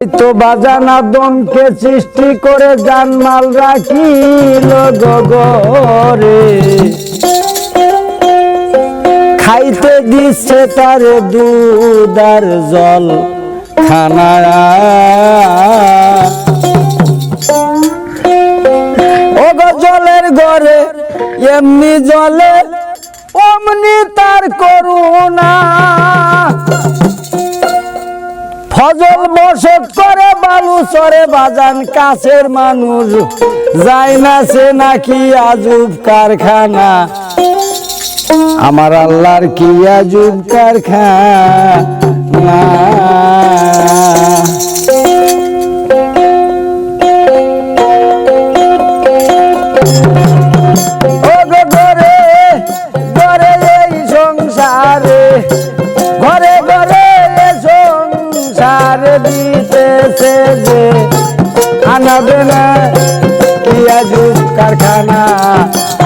তো বাজানা দমকে সৃষ্টি করে জানমাল রাখিল গগরে খাইতে দিচ্ছে তার দুদার জল খানা ও জলের ঘরে এমনি জলে অমনি তার করুণা। ফজল বসত করে বালু চরে বাজান কাছের মানুষ। যাই না সে নাকি আজুব কারখানা। আমার আল্লাহর কি আজুব কারখানা? দিতেছে যে আনাবে না পিয়াজুব কারখানা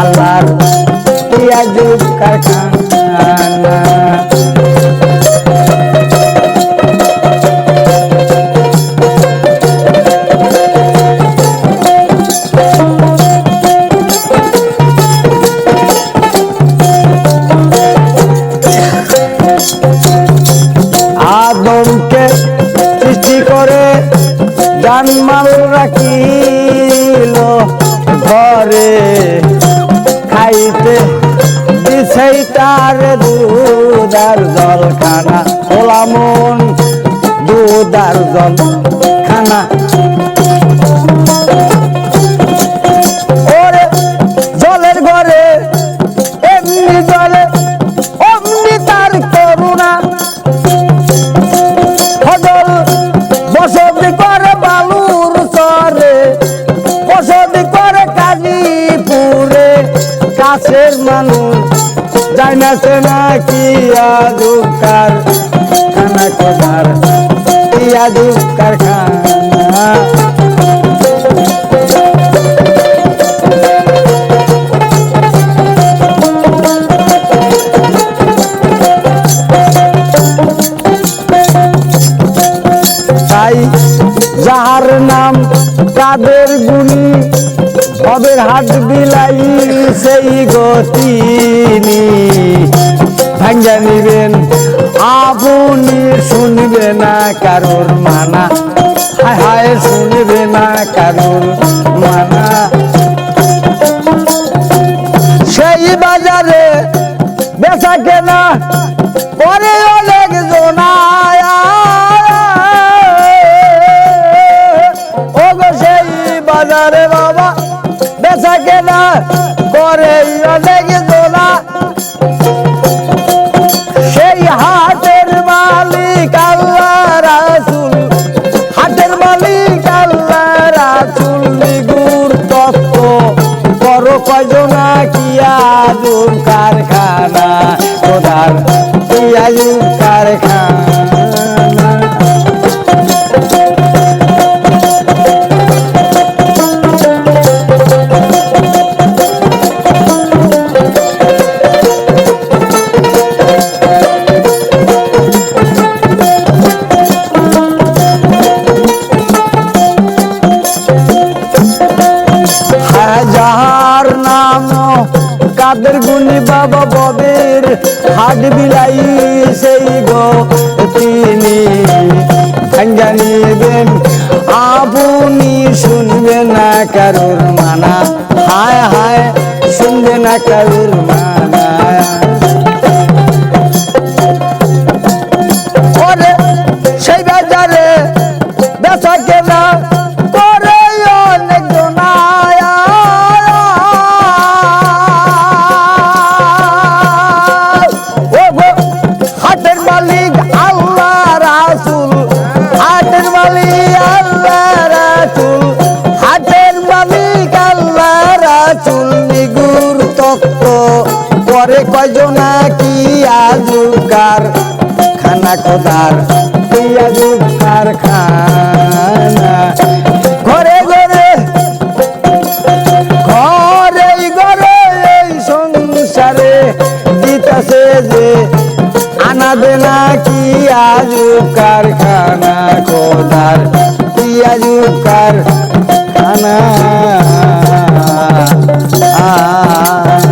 আল্লাহর পিয়াজুব কারখানা জানমাল রাখিল, ঘরে খাইতে দিছেই তার দুদার জল খানা ওলামন দুদার জল খানা ওরে জলের কাছের মানুষ যায় না সে নাকি আজুকার খানা কোদার আজুকার খানা। তাই নাম কাদের গুণী ভবের হাত বিলাই সেই গতিনি ভাঙ্গা নিবেন, আপনি শুনবে না কারোর মানা। হায় হায়, শুনবে না কারোর মানা। সেই বাজারে বেচা কেনা পরে অনেক জনায় ও সেই বাজারে বাবা কেনা করে অনেক জনা সেই হাটের মালিক আল্লাহ রাসুল হাটের মালিক আল্লাহ রাসুল, নিগুর তত্ত্ব। বড় কয়জনা কিয়াজুম কারখানা, খোদার কিয়াজুম কারখানা? কাদের গুণী বাবা ববের হাট বিলাই সেই গো তিনি। নিবেন, আপনি শুনবে না কারুর মানা। হায় হায়, শুনবে না কারুর মানা। সেই বাজারে ঘরে কয়জনা কি আজুকার খানা কোদার, কি আজুকার খানা? ঘরে ঘরে ঘরে ঘরে এই সংসারে দিতাছে যে আনাবে না কি আজুকার কারখানা কোদার, কি আজুকার খানা? Ah